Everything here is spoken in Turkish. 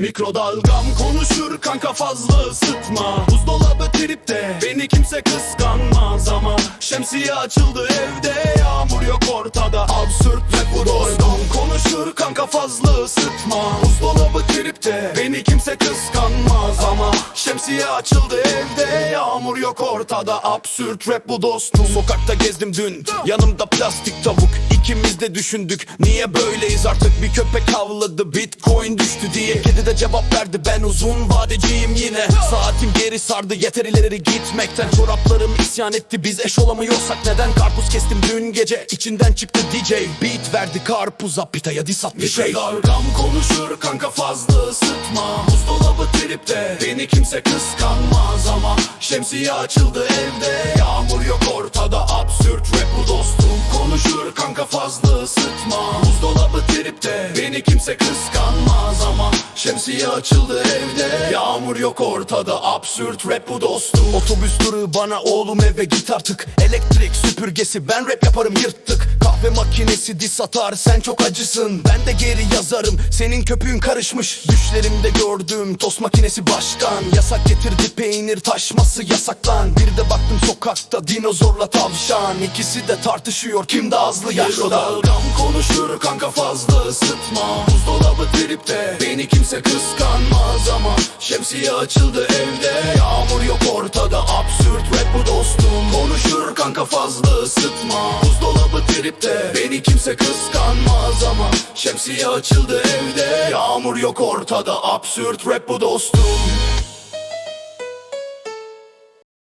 Mikrodalgam konuşur kanka fazla ısıtma. Buzdolabı tripte beni kimse kıskanmaz ama Şemsiye açıldı evde yağmur yok ortada. Absürt ve bu dostum konuşur kanka fazla ısıtma. Buzdolabı tripte beni kimse kıskanmaz ama Şemsiye açıldı evde. Yağmur yok ortada Absürt rap bu dostum. Sokakta gezdim dün yanımda plastik tavuk. İkimiz de düşündük niye böyleyiz? Artık bir köpek havladı bitcoin düştü diye. Kedi de cevap verdi ben uzun vadeciyim yine. Saatim geri sardı yeter ileri gitmekten. Çoraplarım isyan etti biz eş olamıyorsak neden? Karpuz kestim dün gece içinden çıktı DJ Beat verdi karpuza pitaya dis atmış şey. Dalgam konuşur kanka fazla ısıtma. Buzdolabı tripte beni kimse kıskanmaz ama Şemsiye açıldı evde. Yağmur yok ortada Absürt rap bu dostum. Konuşur kanka fazla ısıtma. Buzdolabı tripte beni kimse kıskanmaz ama Şemsiye açıldı evde. Yağmur yok ortada Absürt rap bu dostum. Otobüs durağı bana oğlum eve git artık. Elektrik süpürgesi ben rap yaparım yırttık Kahve makinesi dis atar sen çok acısın. Ben de geri yazarım senin köpüğün karışmış. Düşlerimde gördüğüm tost makinesi başkan Yasak getirdi peynir taşması yasaklan Bir de baktım sokakta dinozorla tavşan. İkisi de tartışıyor kim daha hızlı yaşlı Dalgam konuşur kanka fazla ısıtma. Buzdolabı tripte beni kimse kıskanmaz ama Şemsiye açıldı evde. Yağmur yok ortada Absürt rap bu dostum. Konuşur kanka fazla ısıtma. Buzdolabı tripte beni kimse kıskanmaz ama Şemsiye açıldı evde. Yağmur yok ortada Absürt rap bu dostum